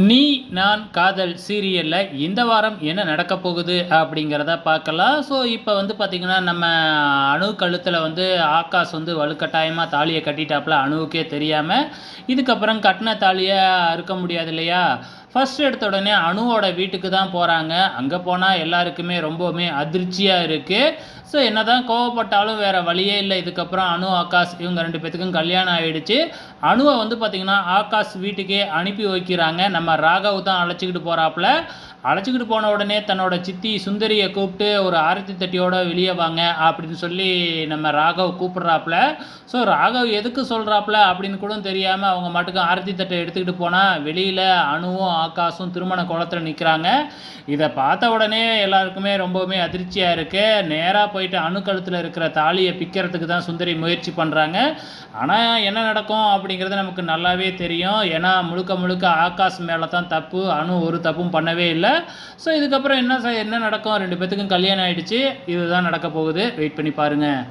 நீ நான் காதல் சீரியலில் இந்த வாரம் என்ன நடக்க போகுது அப்படிங்கிறத பார்க்கலாம். ஸோ இப்போ வந்து பார்த்திங்கன்னா நம்ம அணு கழுத்தில் வந்து ஆகாஷ் வந்து வலுக்கட்டாயமாக தாலியை கட்டிட்டாப்புல அணுவுக்கே தெரியாமல் இதுக்கப்புறம் கட்டின தாலியை அறுக்க முடியாது இல்லையா? ஃபர்ஸ்ட் எடுத்த உடனே அணுவோட வீட்டுக்கு தான் போகிறாங்க அங்கே போனால் எல்லாருக்குமே ரொம்பவுமே அதிர்ச்சியாக இருக்குது ஸோ என்ன தான் கோவப்பட்டாலும் வேறு வழியே இல்லை. இதுக்கப்புறம் அணு ஆகாஷ் இவங்க ரெண்டு பேத்துக்கும் கல்யாணம் ஆகிடுச்சு அணுவை வந்து பார்த்திங்கன்னா ஆகாஷ் வீட்டுக்கே அனுப்பி வைக்கிறாங்க. நம்ம நம்ம ராகவ் தான் அழைச்சிக்கிட்டு போகிறாப்புல அழைச்சிக்கிட்டு போன உடனே தன்னோட சித்தி சுந்தரியை கூப்பிட்டு ஒரு ஆரத்தி தட்டியோட வெளியே வாங்க அப்படின்னு சொல்லி நம்ம ராகவ் கூப்பிட்றாப்புல. ஸோ ராகவ் எதுக்கு சொல்கிறாப்புல அப்படின்னு கூட தெரியாமல் அவங்க மட்டுக்கு ஆரத்தி தட்டை எடுத்துக்கிட்டு போனால் வெளியில் அணுவும் ஆகாசும் திருமண குளத்தில் நிற்கிறாங்க இதை பார்த்த உடனே எல்லாருக்குமே ரொம்பவுமே அதிர்ச்சியாக இருக்குது நேராக போயிட்டு அணுக்கழுத்தில் இருக்கிற தாலியை பிக்கிறதுக்கு தான் சுந்தரி முயற்சி பண்ணுறாங்க ஆனால் என்ன நடக்கும் அப்படிங்கிறது நமக்கு நல்லாவே தெரியும். ஏன்னா முழுக்க முழுக்க ஆகாஷ் மேலே தான் தப்பு அணு ஒரு தப்பும் பண்ணவே இல்லை. ஸோ இதுக்கப்புறம் என்ன என்ன நடக்கும்? ரெண்டு பேத்துக்கும் கல்யாணம் ஆகிடுச்சு இதுதான் நடக்க போகுது. வெயிட் பண்ணி பாருங்கள்